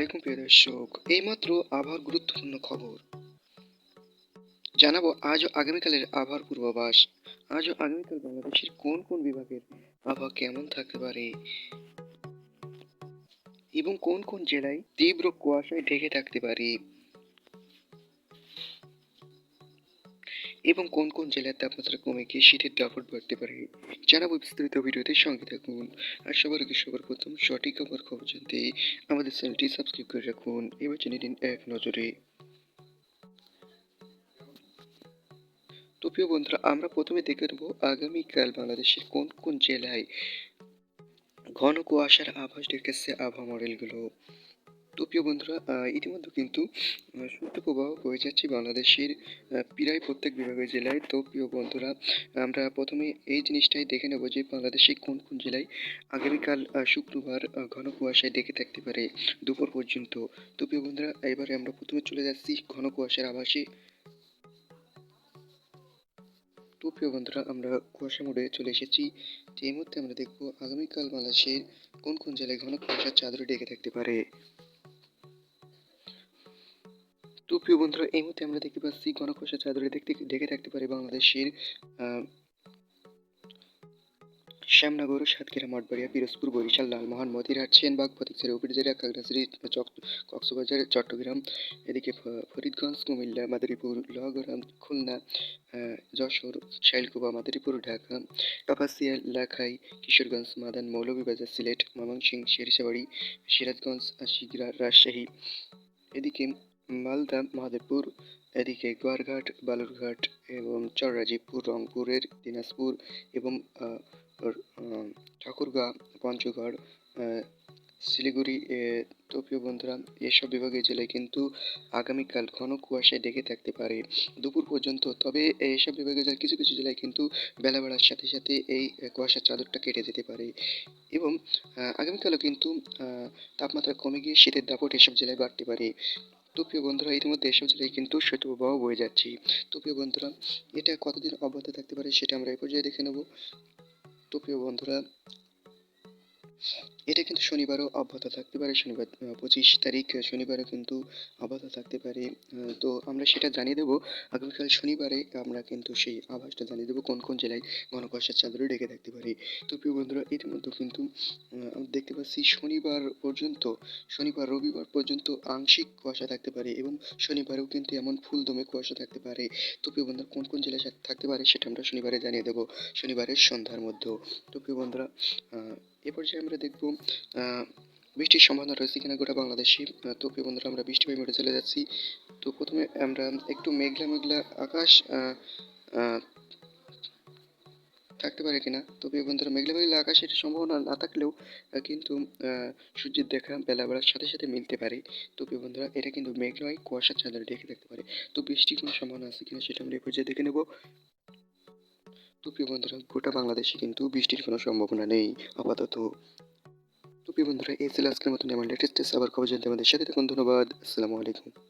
আলাইকুম প্রিয় দর্শক, এইমাত্র আবহাওয়ার গুরুত্বপূর্ণ খবর। জানাব আজ ও আগামীকালের আবহাওয়ার পূর্বাভাস। আজ ও আগামীকাল বাংলাদেশের কোন কোন বিভাগের আবহাওয়া কেমন থাকতে পারে? এবং কোন কোন জেলায় তীব্র কুয়াশায় ঢেকে থাকতে পারে? এবং কোন কোন জেলার তাপমাত্রা কমে গিয়ে শীতের দাপট বাড়তে পারে, জানাব বিস্তারিত ভিডিওতে সঙ্গে থাকুন। আর সবার আগে সবার প্রথম সঠিক খবর খবর জানতে আমাদের চ্যানেলটি সাবস্ক্রাইব করে রাখুন। এবার জেনে নিন এক নজরে। তো প্রিয় বন্ধুরা, আমরা প্রথমে দেখে নেব আগামীকাল বাংলাদেশের কোন কোন জেলায় ঘন কুয়াশার আভাস ডেকেছে আবহাওয়া মডেলগুলো তো প্রিয় বন্ধুরা ইতিমধ্যে কিন্তু শৈত্যপ্রবাহ বয়ে যাচ্ছে বাংলাদেশের প্রায় প্রত্যেক বিভাগের জেলায়। তো প্রিয় বন্ধুরা, আমরা প্রথমে এই জিনিসটাই দেখে নেব যে বাংলাদেশে কোন কোন জেলায় আগামীকাল শুক্রবার ঘন কুয়াশায় ডেকে থাকতে পারে দুপুর পর্যন্ত। তো প্রিয় বন্ধুরা, এবারে আমরা প্রথমে চলে যাচ্ছি ঘন কুয়াশার আভাসে। তো প্রিয় বন্ধুরা, আমরা কুয়াশা মোড়ে চলে এসেছি। যে এই মুহূর্তে আমরা দেখব আগামীকাল বাংলাদেশের কোন কোন জেলায় ঘন কুয়াশার চাদরে ডেকে থাকতে পারে। তো প্রিয় বন্ধুরা, এই মুহূর্তে আমরা দেখতে পাচ্ছি কুয়াশার চাদরে দেখতে, ঢেকে থাকতে পারে বাংলাদেশের শ্যামনগর, সাতক্ষীরা, মঠবাড়িয়া, পিরোজপুর, বরিশাল, লালমোহন, মতিরহাট, সেনবাগ ফটিকছড়ি উপজেলা চক- কক্সবাজার, চট্টগ্রাম, এদিকে ফরিদগঞ্জ, কুমিল্লা, মাদারীপুর, লোহাগড়া, খুলনা যশোর শাইলকুপা মাদারীপুর, ঢাকা কাপাসিয়া লাখাই, কিশোরগঞ্জ, মাদান, মৌলভীবাজার, সিলেট, ময়মনসিংহ শেরশাবাড়ি সিরাজগঞ্জ শিগরা রাজশাহী, এদিকে মালদা মহাদেবপুর এদিকে গোয়ারঘাট, বালুরঘাট এবং চররাজীবপুর, রংপুরের দিনাজপুর এবং ঠাকুরগাঁ, পঞ্চগড় শিলিগুড়ি তো বন্ধুরা, এসব বিভাগের জেলায় কিন্তু আগামীকাল ঘন কুয়াশায় ডেকে থাকতে পারে দুপুর পর্যন্ত। তবে এসব বিভাগের জেলায় কিছু কিছু জেলায় কিন্তু বেলা বাড়ার সাথে সাথে এই কুয়াশার চাদরটা কেটে যেতে পারে এবং আগামীকালও কিন্তু তাপমাত্রা কমে গিয়ে শীতের দাপট এসব জেলায় বাড়তে পারে। তো প্রিয় বন্ধুরা ইতিমধ্যে এসব জেলায় কিন্তু শৈত্যপ্রবাহ বয়ে যাচ্ছে। তো প্রিয় বন্ধুরা, এটা কতদিন অব্যাহত থাকতে পারে সেটা আমরা এই পর্যায়ে দেখে নেব। তো প্রিয় বন্ধুরা এটা কিন্তু শনিবারও অব্যাহত থাকতে পারে, শনিবার পঁচিশ তারিখ শনিবারও কিন্তু অব্যাহত থাকতে পারে। তো আমরা সেটা জানিয়ে দেবো। আগামীকাল শনিবারে আমরা কিন্তু সেই আভাসটা জানিয়ে দেবো, কোন কোন জেলায় ঘন কুয়াশার চাদরে ডেকে থাকতে পারে। তো প্রিয় বন্ধুরা, ইতিমধ্যে কিন্তু আমরা দেখতে পাচ্ছি শনিবার পর্যন্ত, শনিবার, রবিবার পর্যন্ত আংশিক কুয়াশা থাকতে পারে এবং শনিবারেও কিন্তু এমন ফুল দমে কুয়াশা থাকতে পারে। তো প্রিয় বন্ধুরা, কোন কোন জেলায় থাকতে পারে সেটা আমরা শনিবারে জানিয়ে দেবো, শনিবারের সন্ধ্যার মধ্যেও। তো প্রিয় বন্ধুরা এ পর্যায়ে আমরা দেখব বৃষ্টির সম্ভাবনা রয়েছে কিনা গোটা বাংলাদেশে। তো প্রিয় বন্ধুরা, আমরা বৃষ্টি মোডে চলে যাচ্ছি। তো প্রথমে আমরা একটু মেঘলা মেঘলা আকাশ থাকতে পারে কিনা। তো প্রিয় বন্ধুরা, মেঘলা মেঘলা আকাশের সম্ভাবনা না থাকলেও কিন্তু সূর্যের দেখা বেলা বেলার সাথে সাথে মিলতে পারে। তো প্রিয় বন্ধুরা, এটা কিন্তু মেঘ নয় কুয়াশার চাদরে ঢেকে থাকতে পারে। তো বৃষ্টির কোনো সম্ভাবনা আছে কিনা সেটা আমরা এই পর্যায়ে দেখে নেব। তো প্রিয় বন্ধুরা, গোটা বাংলাদেশে কিন্তু বৃষ্টির কোনো সম্ভাবনা নেই, আপাতত। বন্ধুরা, এই ছিল আজকের মতন আমার লেটেস্ট আবার খবর জানতে আমাদের সাথে থাকুন। ধন্যবাদ। আসসালামু আলাইকুম।